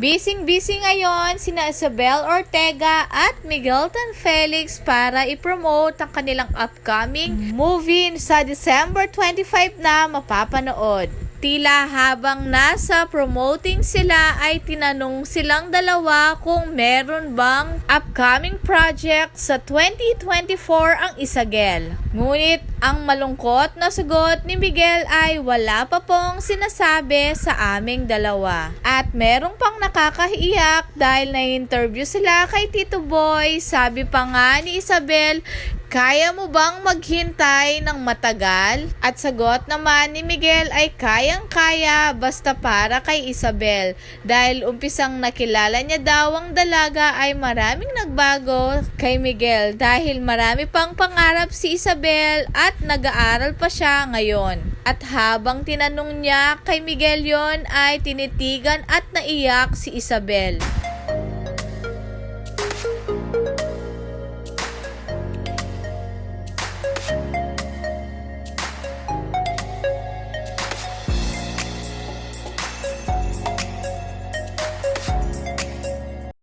Bising-busy ngayon sina Isabel Ortega at Miguelton Felix para i-promote ang kanilang upcoming movie sa December 25 na mapapanood. Tila habang nasa promoting sila ay tinanong silang dalawa kung meron bang upcoming project sa 2024 ang Isagel. Ngunit ang malungkot na sagot ni Miguel ay wala pa pong sinasabi sa aming dalawa. At merong pang nakakahiyak dahil na-interview sila kay Tito Boy. Sabi pa nga ni Isabel, kaya mo bang maghintay ng matagal? At sagot naman ni Miguel ay kayang-kaya basta para kay Isabel. Dahil umpisang nakilala niya daw ang dalaga ay maraming nagbago kay Miguel dahil marami pang pangarap si Isabel at nag-aaral pa siya ngayon. At habang tinanong niya kay Miguel yon ay tinitigan at naiyak si Isabel.